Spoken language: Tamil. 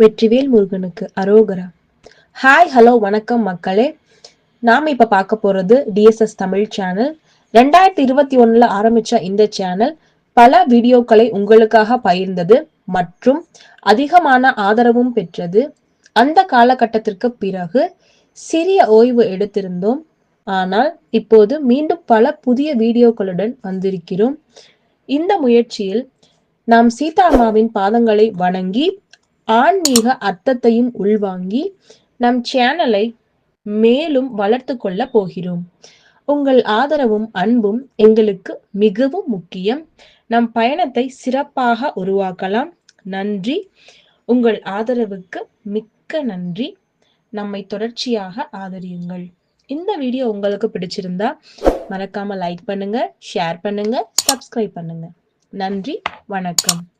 வெற்றிவேல் முருகனுக்கு அரோகரா. ஹாய் ஹலோ வணக்கம் மக்களே. நாம இப்ப பார்க்க போறது டிஎஸ்எஸ் தமிழ் சேனல் ரெண்டாயிரத்தி இருபத்தி ஒண்ணுல ஆரம்பிச்ச இந்த சேனல் பல வீடியோக்களை உங்களுக்காக பகிர்ந்தது மற்றும் அதிகமான ஆதரவும் பெற்றது. அந்த காலகட்டத்திற்கு பிறகு சிறிய ஓய்வு எடுத்திருந்தோம். ஆனால் இப்போது மீண்டும் பல புதிய வீடியோக்களுடன் வந்திருக்கிறோம். இந்த முயற்சியில் நாம் சீதாமாவின் பாதங்களை வணங்கி ஆன்மீக அர்த்தத்தையும் உள்வாங்கி நம் சேனலை மேலும் வளர்த்து கொள்ள போகிறோம். உங்கள் ஆதரவும் அன்பும் எங்களுக்கு மிகவும் முக்கியம். நம் பயணத்தை சிறப்பாக உருவாக்கலாம். நன்றி. உங்கள் ஆதரவுக்கு மிக்க நன்றி. நம்மை தொடர்ச்சியாக ஆதரியுங்கள். இந்த வீடியோ உங்களுக்கு பிடிச்சிருந்தா மறக்காம லைக் பண்ணுங்க ஷேர் பண்ணுங்க சப்ஸ்கிரைப் பண்ணுங்க. நன்றி. வணக்கம்.